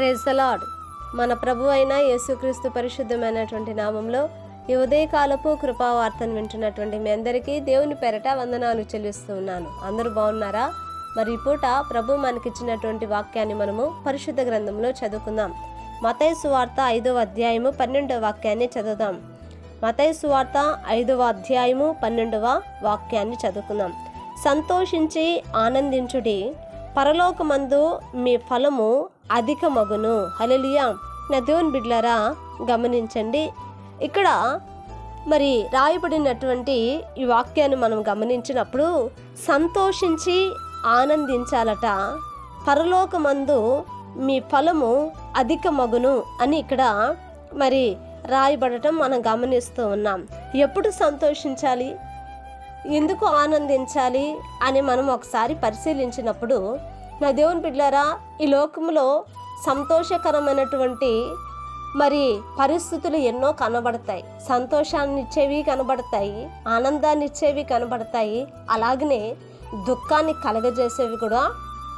ప్రైసలాడ్ మన ప్రభు అయిన యేసుక్రీస్తు పరిశుద్ధమైనటువంటి నామంలో ఈ ఉదయకాలపు కృపావార్తను వింటున్నటువంటి మీ అందరికీ దేవుని పెరట వందనాలు చెల్లిస్తూ ఉన్నాను. అందరూ బాగున్నారా? మరి పూట ప్రభు మనకిచ్చినటువంటి వాక్యాన్ని మనము పరిశుద్ధ గ్రంథంలో చదువుకుందాం. మతైసు వార్త ఐదవ అధ్యాయము పన్నెండవ వాక్యాన్ని చదువుదాం. మతైసు వార్త ఐదవ అధ్యాయము పన్నెండవ వాక్యాన్ని చదువుకుందాం. సంతోషించి ఆనందించుడి. పరలోకమందు మీ ఫలము అధిక మగును హలలియా నా దేవుని బిడ్లరా గమనించండి. ఇక్కడ మరి రాయబడినటువంటి ఈ వాక్యాన్ని మనం గమనించినప్పుడు సంతోషించి ఆనందించాలట. పరలోకమందు మీ ఫలము అధిక మగును అని ఇక్కడ మరి రాయబడటం మనం గమనిస్తూ ఉన్నాం. ఎప్పుడు సంతోషించాలి? ఎందుకు ఆనందించాలి అని మనం ఒకసారి పరిశీలించినప్పుడు నా దేవుని బిడ్డారా ఈ లోకంలో సంతోషకరమైనటువంటి మరి పరిస్థితులు ఎన్నో కనబడతాయి. సంతోషాన్ని ఇచ్చేవి కనబడతాయి ఆనందాన్ని ఇచ్చేవి కనబడతాయి అలాగనే దుఃఖాన్ని కలగజేసేవి కూడా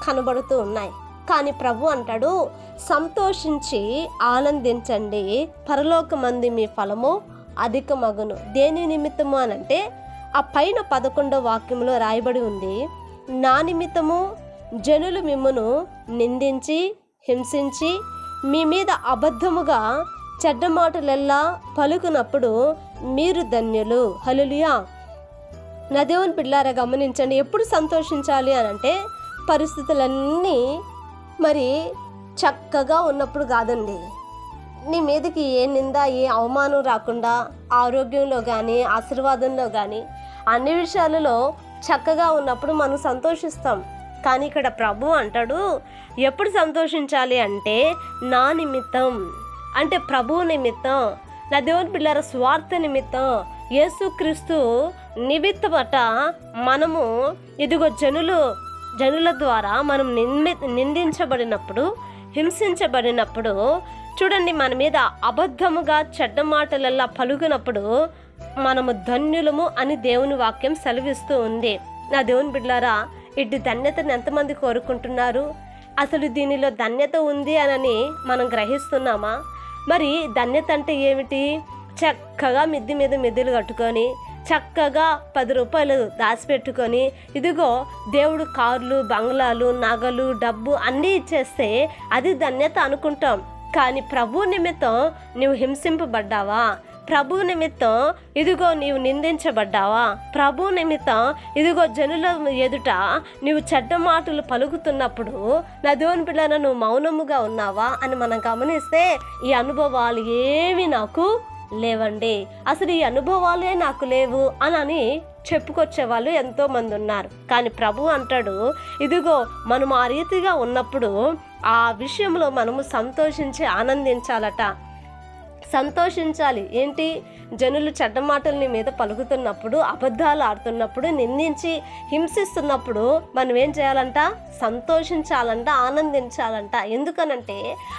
కనబడుతూ ఉన్నాయి. కానీ ప్రభు అంటాడు సంతోషించి ఆనందించండి. పరలోకమంది మీ ఫలము అధిక మగును దేని నిమిత్తము అనంటే ఆ పైన పదకొండో వాక్యంలో రాయబడి ఉంది నా నిమిత్తము జనులు మిమ్మును నిందించి హింసించి మీ మీద అబద్ధముగా చెడ్డ మాటలెల్లా పలుకునప్పుడు మీరు ధన్యులు. హలులియా నా దేవుని పిల్లారా గమనించండి ఎప్పుడు సంతోషించాలి అని అంటే పరిస్థితులన్నీ మరి చక్కగా ఉన్నప్పుడు కాదండి. నీ మీదకి ఏ నింద ఏ అవమానం రాకుండా ఆరోగ్యంలో కానీ ఆశీర్వాదంలో కానీ అన్ని విషయాలలో చక్కగా ఉన్నప్పుడు మనం సంతోషిస్తాం. కానీ ఇక్కడ ప్రభు అంటాడు ఎప్పుడు సంతోషించాలి అంటే నా నిమిత్తం. అంటే ప్రభు నిమిత్తం నా దేవుని పిల్లల స్వార్థ నిమిత్తం యేసుక్రీస్తు నిమిత్తమట మనము ఇదిగో జనులు జనుల ద్వారా మనం నింది నిందించబడినప్పుడు హింసించబడినప్పుడు చూడండి మన మీద అబద్ధముగా చెడ్డ మాటలల్లా పలుకునప్పుడు మనము ధన్యులము అని దేవుని వాక్యం సెలవిస్తూ ఉంది. నా దేవుని బిడ్లారా ఇటు ధన్యతను ఎంతమంది కోరుకుంటున్నారు? అసలు దీనిలో ధన్యత ఉంది అనని మనం గ్రహిస్తున్నామా? మరి ధన్యత అంటే ఏమిటి? చక్కగా మిద్ది మీద మిద్దెలు కట్టుకొని చక్కగా పది రూపాయలు దాచిపెట్టుకొని ఇదిగో దేవుడు కార్లు బంగ్లాలు నగలు డబ్బు అన్నీ ఇచ్చేస్తే అది ధన్యత అనుకుంటాం. కానీ ప్రభు నిమిత్తం నువ్వు హింసింపబడ్డావా? ప్రభు నిమిత్తం ఇదిగో నీవు నిందించబడ్డావా? ప్రభు నిమిత్తం ఇదిగో జనుల ఎదుట నీవు చెడ్డ మాటలు పలుకుతున్నప్పుడు నా దేవుని పిల్లల నువ్వు మౌనముగా ఉన్నావా అని మనం గమనిస్తే ఈ అనుభవాలు ఏవి నాకు లేవండి. అసలు ఈ అనుభవాలే నాకు లేవు అని అని చెప్పుకొచ్చే వాళ్ళు ఎంతో మంది ఉన్నారు కానీ ప్రభు అంటాడు ఇదిగో మనం ఆ రీతిగా ఉన్నప్పుడు ఆ విషయంలో మనము సంతోషించి ఆనందించాలట. సంతోషించాలి. ఏంటి? జనులు చెడ్డ మాటలు నీ మీద పలుకుతున్నప్పుడు అబద్ధాలు ఆడుతున్నప్పుడు నిందించి హింసిస్తున్నప్పుడు మనం ఏం చేయాలంట? సంతోషించాలంట ఆనందించాలంట. ఎందుకనంటే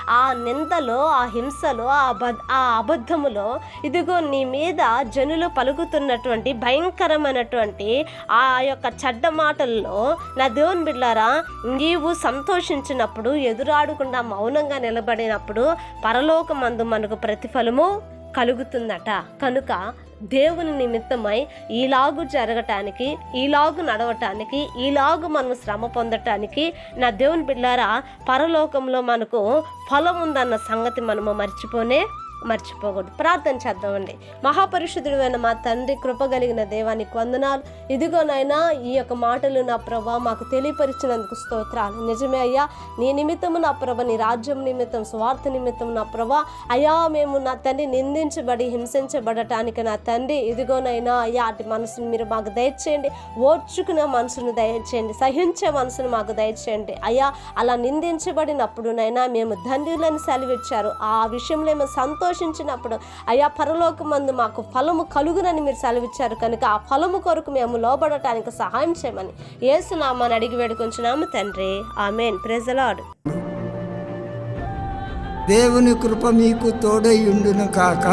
ఆ నిందలో ఆ హింసలో ఆ ఆ అబద్ధములో ఇదిగో నీ మీద జనులు పలుకుతున్నటువంటి భయంకరమైనటువంటి ఆ యొక్క చెడ్డ మాటల్లో నా దేవుని బిడ్డారా నీవు సంతోషించినప్పుడు ఎదురాడకుండా మౌనంగా నిలబడినప్పుడు పరలోకమందు మనకు ప్రతిఫలము కలుగుతుందట. కనుక దేవుని నిమిత్తమై ఈలాగు జరగటానికి ఈలాగు నడవటానికి ఈలాగు మనం శ్రమ పొందటానికి నా దేవుని బిడ్డారా పరలోకంలో మనకు ఫలం ఉందన్న సంగతి మనము మర్చిపోనే మర్చిపోకూడదు. ప్రార్థన చేద్దామండి. మహాపరిశుద్ధుడైన మా తండ్రి కృప కలిగిన దేవానికి వందనాలు. ఇదిగోనైనా ఈ యొక్క మాటలు నా ప్రభ మాకు తెలియపరిచినందుకు స్తోత్రాలు. నిజమే అయ్యా నీ నిమిత్తము నా ప్రభ నీ రాజ్యం నిమిత్తం స్వార్థ నిమిత్తం నా ప్రభ. అయ్యా మేము నా తండ్రి నిందించబడి హింసించబడటానికి నా తండ్రి. ఇదిగోనైనా అయ్యా అటు మనసును మీరు మాకు దయచేయండి. ఓర్చుకునే మనసును దయచేయండి. సహించే మనసును మాకు దయచేయండి. అయ్యా అలా నిందించబడినప్పుడు నైనా మేము తండ్రులను సెలవిచ్చారు. ఆ విషయంలో మేము సంతోషించినప్పుడు అయ్యా పరలోకమందు మాకు ఫలము కలుగునని మీరు సెలవిచ్చారు కనుక ఆ ఫలము కొరకు మేము లోబడటానికి సహాయం చేయమని ఏసునామాని అడిగి వేడుకొంచున్నాము తండ్రి. ఆమెన్. ప్రెజలాడు దేవుని కృప మీకు తోడై ఉండును కాక.